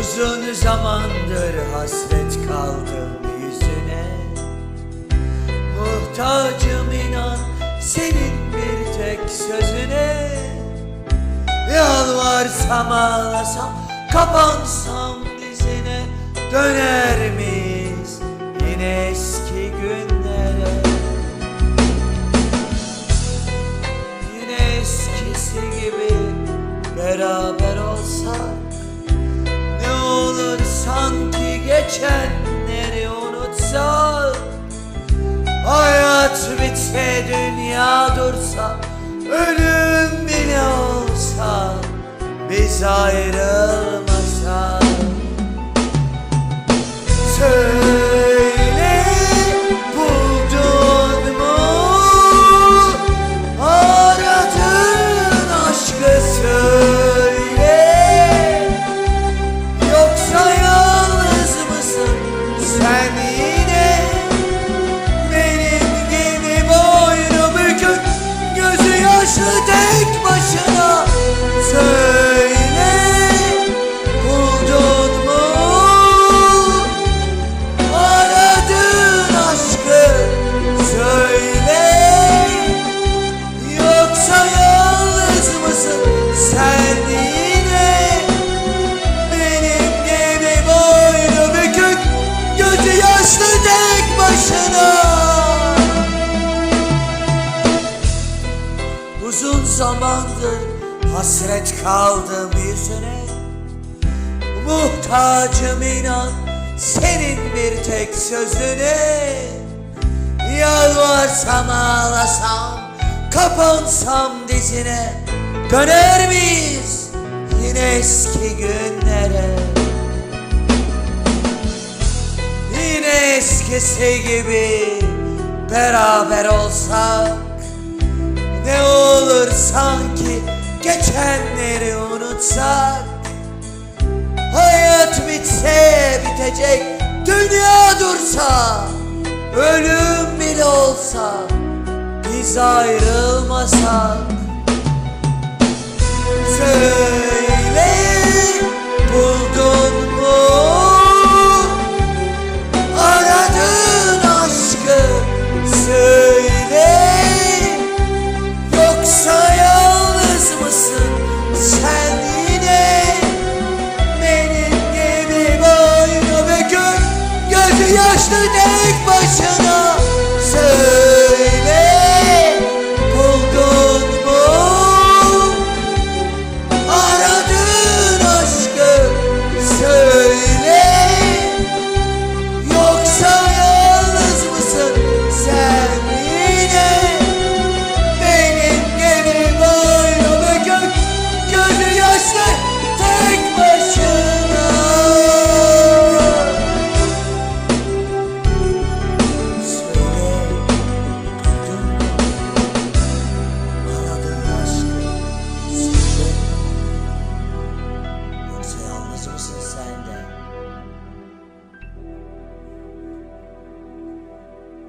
Uzun zamandır hasret kaldım yüzüne. Muhtacım inan senin bir tek sözüne. Yalvarsam ağlasam kapansam dizine. Döner miyiz yine eski günlere? Yine eskisi gibi beraber geçenleri unutsak Hayat bitse dünya dursa Ölüm bile olsa Biz ayrılmasak zamandır hasret kaldım yüzüne. Muhtacım inan senin bir tek sözüne. Yalvarsam ağlasam kapansam dizine. Döner miyiz yine eski günlere? Yine eskisi gibi beraber olsak Ne olur sanki geçenleri unutsak. Hayat bitse bitecek dünya dursa. Ölüm bile olsa biz ayrılmasak. Söyle Yoksa mısın sen yine? Benim gibi boynu bükük Gözü yaşlı tek başına. Söyle.